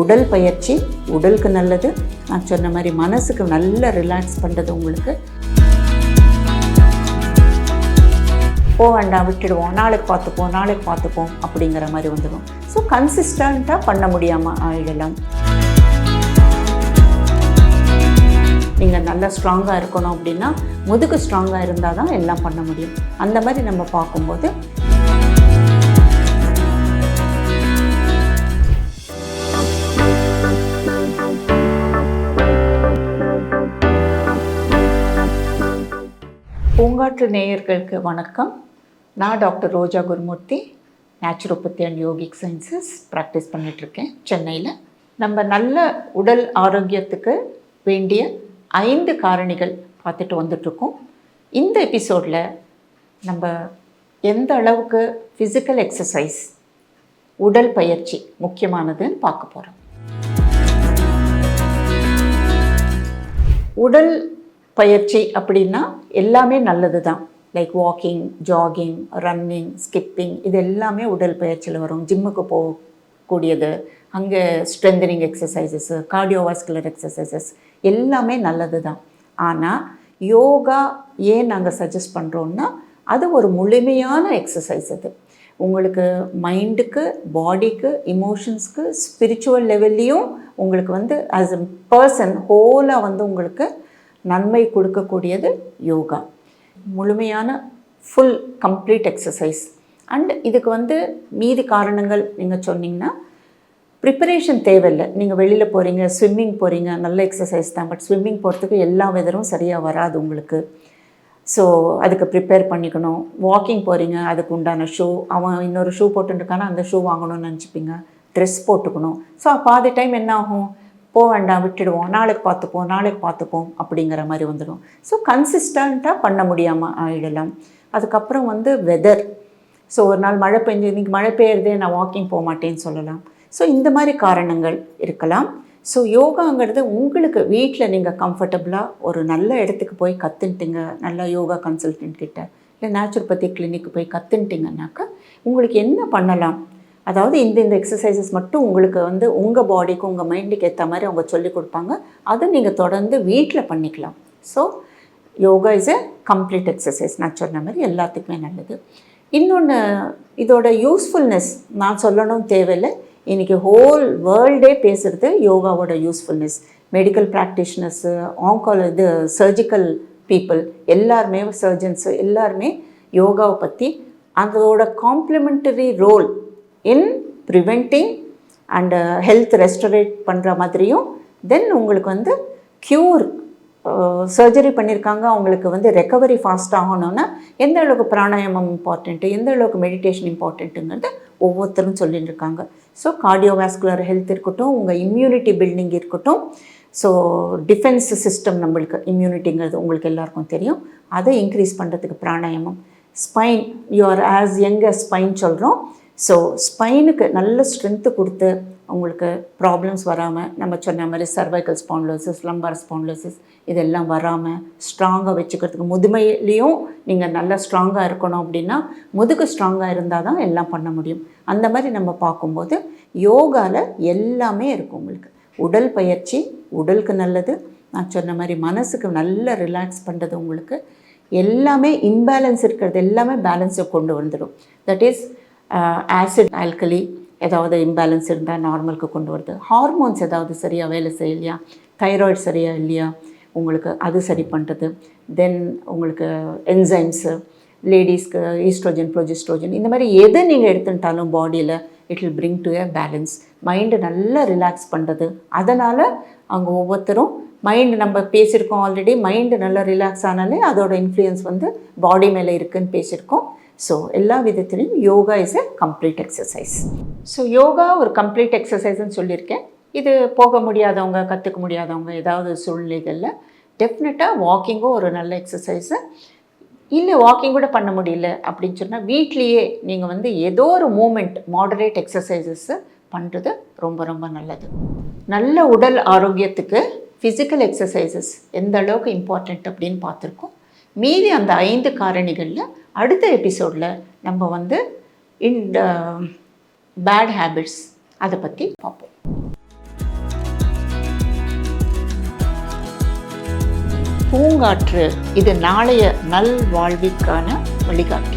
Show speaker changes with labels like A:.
A: உடல் பயிற்சி உடலுக்கு நல்லது. நான் சொன்ன மாதிரி மனசுக்கு நல்ல ரிலாக்ஸ் பண்ணுறது உங்களுக்கு. போ வேண்டாம் விட்டுடுவோம். நாளைக்கு பார்த்துப்போம் நாளைக்கு பார்த்துப்போம் அப்படிங்கிற மாதிரி வந்துடும். ஸோ கன்சிஸ்டண்ட்டாக பண்ண முடியாமல் ஆயிடலாம். நீங்கள் நல்லா ஸ்ட்ராங்காக இருக்கணும் அப்படின்னா முதுகு ஸ்ட்ராங்காக இருந்தால் தான் எல்லாம் பண்ண முடியும். அந்த மாதிரி நம்ம பார்க்கும்போது பூங்காற்று நேயர்களுக்கு வணக்கம். நான் doctor Roja Gurumurthy naturopathy and yogic sciences practice பண்ணிகிட்ருக்கேன் சென்னையில். நம்ம நல்ல உடல் ஆரோக்கியத்துக்கு வேண்டிய ஐந்து காரணிகள் பார்த்துட்டு வந்துட்ருக்கோம் இந்த எபிசோடில் நம்ம எந்த அளவுக்கு ஃபிசிக்கல் எக்ஸசைஸ் உடல் பயிற்சி முக்கியமானதுன்னு பார்க்க போகிறோம் உடல் பயிற்சி அப்படின்னா எல்லாமே நல்லது தான் like walking jogging running skipping இது எல்லாமே உடல் பயிற்சியில் வரும். ஜிம்முக்கு போகக்கூடியது. அங்கே ஸ்ட்ரென்தனிங் எக்ஸசைசஸ்ஸு கார்டியோவாஸ்குலர் எக்ஸசைசஸ் எல்லாமே நல்லது தான் ஆனால் யோகா ஏன் நாங்கள் சஜஸ்ட் பண்ணுறோன்னா அது ஒரு முழுமையான எக்ஸசைஸ் அது. உங்களுக்கு மைண்டுக்கு பாடிக்கு இமோஷன்ஸ்க்கு ஸ்பிரிச்சுவல் லெவல்லையும் உங்களுக்கு வந்து ஆஸ் எ பர்சன் ஹோலாக வந்து உங்களுக்கு நன்மை கொடுக்கக்கூடியது யோகா. முழுமையான ஃபுல் கம்ப்ளீட் எக்ஸசைஸ் அண்ட் இதுக்கு வந்து மீதி காரணங்கள் நீங்கள் சொன்னீங்கன்னா ப்ரிப்பரேஷன் தேவையில்லை. நீங்கள் வெளியில் போகிறீங்க ஸ்விம்மிங் போகிறீங்க நல்ல எக்ஸசைஸ் தான். பட் ஸ்விம்மிங் போகிறதுக்கு எல்லா வெதரும் சரியாக வராது உங்களுக்கு. ஸோ அதுக்கு ப்ரிப்பேர் பண்ணிக்கணும். வாக்கிங் போகிறீங்க அதுக்கு உண்டான ஷூ அவன் இன்னொரு ஷூ போட்டுருக்கானா அந்த ஷூ வாங்கணும்னு நினச்சிப்பீங்க. ட்ரெஸ் போட்டுக்கணும். ஸோ பாதி டைம் என்ன ஆகும்? போ வேண்டாம் விட்டுடுவோம். நாளைக்கு பார்த்துப்போம் நாளைக்கு பார்த்துப்போம் அப்படிங்கிற மாதிரி வந்துடும். ஸோ கன்சிஸ்டண்ட்டாக பண்ண முடியாமல் ஆயிடலாம். அதுக்கப்புறம் வந்து வெதர் ஸோ ஒரு நாள் மழை பெஞ்சு இன்றைக்கி மழை பெய்யுறதே நான் வாக்கிங் போக மாட்டேன்னு சொல்லலாம். ஸோ இந்த மாதிரி காரணங்கள் இருக்கலாம். ஸோ யோகாங்கிறது உங்களுக்கு வீட்டில் நீங்கள் கம்ஃபர்டபுளாக ஒரு நல்ல இடத்துக்கு போய் கற்றுன்ட்டிங்க நல்ல யோகா கன்சல்டன்ட் கிட்ட இல்லை நேச்சுரோபதி கிளினிக் போய் கற்றுன்ட்டிங்கனாக்கா உங்களுக்கு என்ன பண்ணலாம்? அதாவது இந்த இந்த எக்ஸசைசஸ் மட்டும் உங்களுக்கு வந்து உங்கள் பாடிக்கு உங்கள் மைண்டுக்கு ஏற்ற மாதிரி அவங்க சொல்லி கொடுப்பாங்க. அதை நீங்கள் தொடர்ந்து வீட்டில் பண்ணிக்கலாம். So yoga is a complete exercise நான் சொன்ன மாதிரி எல்லாத்துக்குமே நல்லது. இன்னொன்று இதோட யூஸ்ஃபுல்னஸ் நான் சொல்லணும் தேவையில்லை. இன்றைக்கி ஹோல் வேர்ல்டே பேசுகிறது யோகாவோட யூஸ்ஃபுல்னஸ் மெடிக்கல் ப்ராக்டிஷனர்ஸு ஆங்கால இது சர்ஜிக்கல் பீப்புள் எல்லாருமே சர்ஜன்ஸு எல்லாருமே யோகாவை பற்றி அதோட complementary role in preventing and health restore பண்ணுற மாதிரியும் தென் உங்களுக்கு வந்து க்யூர் சர்ஜரி uh, பண்ணியிருக்காங்க அவங்களுக்கு வந்து ரெக்கவரி ஃபாஸ்ட் ஆகணும்னா எந்த அளவுக்கு பிராணாயாமம் இம்பார்ட்டண்ட்டு எந்த அளவுக்கு மெடிடேஷன் இம்பார்ட்டண்ட்டுங்கிறது ஒவ்வொருத்தரும் சொல்லிட்டு இருக்காங்க ஸோ கார்டியோவாஸ்குலர் ஹெல்த் இருக்கட்டும் உங்கள் இம்யூனிட்டி பில்டிங் இருக்கட்டும் ஸோ டிஃபென்ஸ் சிஸ்டம் நம்மளுக்கு இம்யூனிட்டிங்கிறது உங்களுக்கு எல்லாருக்கும் தெரியும். அதை இன்க்ரீஸ் பண்ணுறதுக்கு pranayama. Spine you are as young spine சொல்கிறோம் ஸோ ஸ்பைனுக்கு நல்ல ஸ்ட்ரென்த்து கொடுத்து அவங்களுக்கு ப்ராப்ளம்ஸ் வராமல் நம்ம சொன்ன மாதிரி சர்வைக்கல் ஸ்பான்லோசிஸ் லம்பார் ஸ்பான்லோசிஸ் இதெல்லாம் வராமல் ஸ்ட்ராங்காக வச்சுக்கிறதுக்கு முதுமையிலையும் நீங்கள் நல்லா ஸ்ட்ராங்காக இருக்கணும் அப்படின்னா முதுகு ஸ்ட்ராங்காக இருந்தால் தான் எல்லாம் பண்ண முடியும். அந்த மாதிரி நம்ம பார்க்கும்போது யோகாவில் எல்லாமே இருக்கும் உங்களுக்கு. உடல் பயிற்சி உடலுக்கு நல்லது. நான் சொன்ன மாதிரி மனசுக்கு நல்ல ரிலாக்ஸ் பண்ணுறது உங்களுக்கு. எல்லாமே இம்பேலன்ஸ் இருக்கிறது எல்லாமே பேலன்ஸை கொண்டு வந்துடும். தட் இஸ் ஆசிட் ஆல்கலி ஏதாவது இம்பேலன்ஸ் இருந்தால் நார்மலுக்கு கொண்டு வருது. ஹார்மோன்ஸ் ஏதாவது சரியாக வேலை செய்யலையா? தைராய்டு சரியாக இல்லையா? உங்களுக்கு அது சரி பண்ணுறது தென் உங்களுக்கு என்சைம்ஸு லேடிஸ்க்கு ஈஸ்ட்ரோஜன் ப்ரொஜெஸ்ட்ரோஜன் இந்த மாதிரி எதை நீங்கள் எடுத்துட்டாலும் பாடியில் it will bring to a balance mind நல்லா ரிலாக்ஸ் பண்ணுறது அதனால் அவங்க ஒவ்வொருத்தரும் மைண்டு நம்ம பேசியிருக்கோம் ஆல்ரெடி மைண்டு நல்லா ரிலாக்ஸ் ஆனாலே அதோட இன்ஃப்ளூயன்ஸ் வந்து பாடி மேலே இருக்குதுன்னு பேசியிருக்கோம். ஸோ எல்லா விதத்துலேயும் yoga is a complete exercise so yoga ஒரு கம்ப்ளீட் எக்ஸசைஸ்ன்னு சொல்லியிருக்கேன். இது போக முடியாதவங்க கற்றுக்க முடியாதவங்க ஏதாவது சூழ்நிலைகளில் டெஃபினட்டாக வாக்கிங்கும் ஒரு நல்ல எக்ஸசைஸு இல்லை வாக்கிங் கூட பண்ண முடியல அப்படின்னு சொன்னால் வீட்லேயே நீங்கள் வந்து ஏதோ ஒரு மூமெண்ட் மாடரேட் எக்ஸசைசஸ்ஸு பண்ணுறது ரொம்ப ரொம்ப நல்லது. நல்ல உடல் ஆரோக்கியத்துக்கு ஃபிசிக்கல் எக்ஸசைசஸ் எந்த அளவுக்கு இம்பார்ட்டண்ட் அப்படின்னு பார்த்துருக்கோம். மீதி அந்த ஐந்து காரணிகளில் அடுத்த எபிசோடில் நம்ம வந்து இந்த பேட் ஹேபிட்ஸ் அதை பற்றி பார்ப்போம். பூங்காற்று இது நாளைய நல் நல்வாழ்விற்கான வழிகாட்டி.